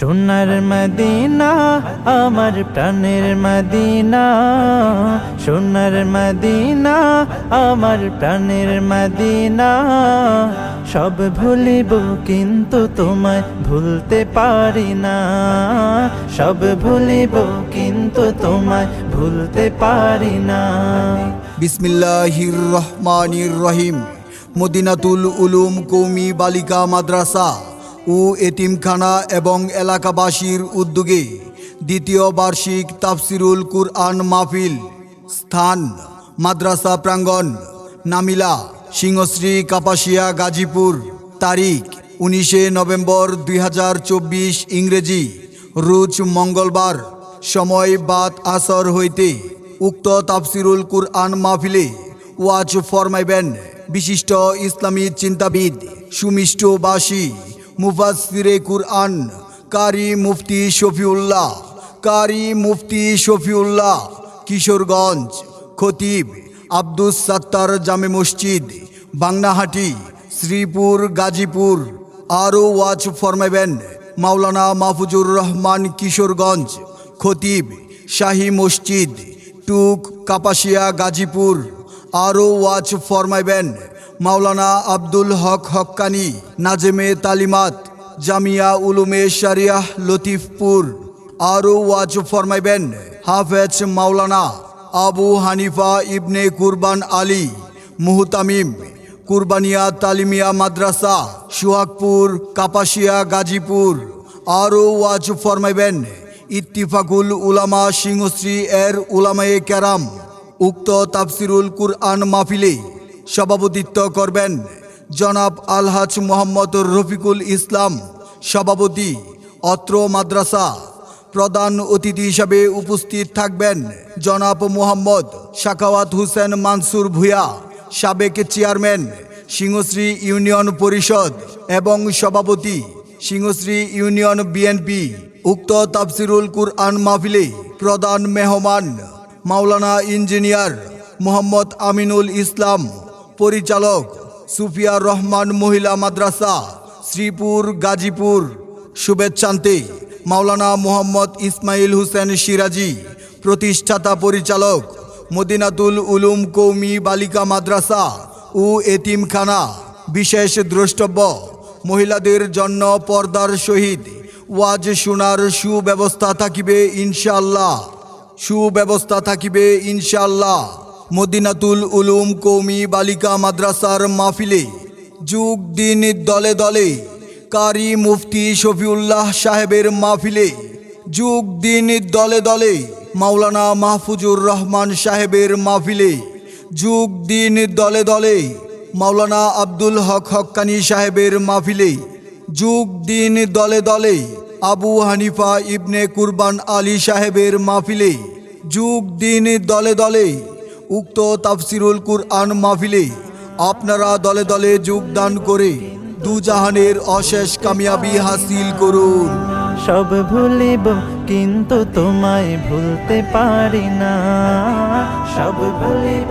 সোনার মদিনা, আমার প্রাণের মদিনা। সোনার মদিনা, আমার প্রাণের মদিনা। সব ভুলিব কিন্তু তোমায় ভুলতে পারি না। সব ভুলিব কিন্তু তোমায় ভুলতে পারি না। বিসমিল্লাহির রহমানির রহিম। মদিনাতুল উলুম কৌমি বালিকা মাদ্রাসা। ও এতিমখানা এবং এলাকাবাসীর উদ্যোগে দ্বিতীয় বার্ষিক তাফসিরুল কুরআন মাহফিল, স্থান, মাদ্রাসা প্রাঙ্গণ, নামিলা, সিংহশ্রী, কাপাসিয়া, গাজীপুর, তারিখ উনিশে নভেম্বর দুই হাজার চব্বিশ ইংরেজি, রোজ মঙ্গলবার, সময় বাদ আসর হইতে উক্ত তাফসিরুল কুরআন মাহফিলে ওয়াজ ফরমাইবেন বিশিষ্ট ইসলামী চিন্তাবিদ সুমিষ্টবাসী মুফাসিরে কুরআন, কারি মুফতি শফিউল্লাহ, কারি মুফতি শফিউল্লাহ, কিশোরগঞ্জ, খতিব আব্দুস সাত্তার জামে মসজিদ বাংনাহাটি শ্রীপুর, গাজীপুর, আরও ওয়াজ ফরমাইবেন মাওলানা মাহফুজুর রহমান কিশোরগঞ্জ, খতিব শাহী মসজিদ, টুক, কাপাসিয়া, গাজীপুর, আরও ওয়াজ ফরমাইবেন মাওলানা আব্দুল হক হক্কানি, নাজেমে তালিমাত, জামিয়া উলুমে শারিয়াহ লতিফপুর। আরও ওয়াজ ফরমাইবেন হাফেজ মাওলানা আবু হানিফা ইবনে কুরবান আলী, মুহতামিম, কুরবানিয়া তালিমিয়া মাদ্রাসা, সুহাগপুর, কাপাসিয়া গাজীপুর। আরও ওয়াজ ফরমাইবেন ইত্তিফাকুল উলামা সিংহশ্রী এর উলামায়ে ক্যারাম উক্ত তাফসিরুল কুরআন মাহফিলে সভাপতিত্ব করবেন জনাব আলহাজ মোহাম্মদ রফিকুল ইসলাম, সভাপতি, অত্র মাদ্রাসা। প্রধান অতিথি হিসাবে উপস্থিত থাকবেন জনাব মোহাম্মদ শাকাওয়াত হোসেন মানসুর ভূয়া সাবেক চেয়ারম্যান সিংহশ্রী ইউনিয়ন পরিষদ এবং সভাপতি সিংহশ্রী ইউনিয়ন বিএনপি, উক্ত তাফসিরুল কুরআন মাহফিলে প্রধান মেহমান মাওলানা ইঞ্জিনিয়ার মোহাম্মদ আমিনুল ইসলাম পরিচালক সুফিয়া রহমান মহিলা মাদ্রাসা, শ্রীপুর, গাজীপুর। শুভেচ্ছান্তে মাওলানা মোহাম্মদ ইসমাইল হুসেন সিরাজি, প্রতিষ্ঠাতা পরিচালক মদিনাতুল উলুম কৌমি বালিকা মাদ্রাসা ও এতিমখানা। বিশেষ দ্রষ্টব্য, মহিলাদের জন্য পর্দার সহিত ওয়াজ শোনার সুব্যবস্থা থাকিবে ইনশাল্লাহ সুব্যবস্থা থাকিবে ইনশাআল্লাহ। মদিনাতুল উলুম কৌমি বালিকা মাদ্রাসার মাহফিলে যুগ দিন দলে দলে কারি মুফতি শফিউল্লাহ সাহেবের মাহফিলে যুগ দিন দলে দলে মাওলানা মাহফুজুর রহমান সাহেবের মাহফিলে যুগ দিন দলে দলে মাওলানা আব্দুল হক হক্কানি সাহেবের মাহফিলে যুগ দিন দলে দলে আবু হানিফা ইবনে কুরবান আলী সাহেবের মাহফিলে যুগ দিন দলে দলে উক্ত তাফসিরুল কুরআন মাহফিলে আপনারা দলে দলে যোগদান করে দুজাহানের অশেষ কামিয়াবি হাসিল করুন। সব ভুলিব, কিন্তু তোমায় ভুলতে পারি না। সব ভুলিব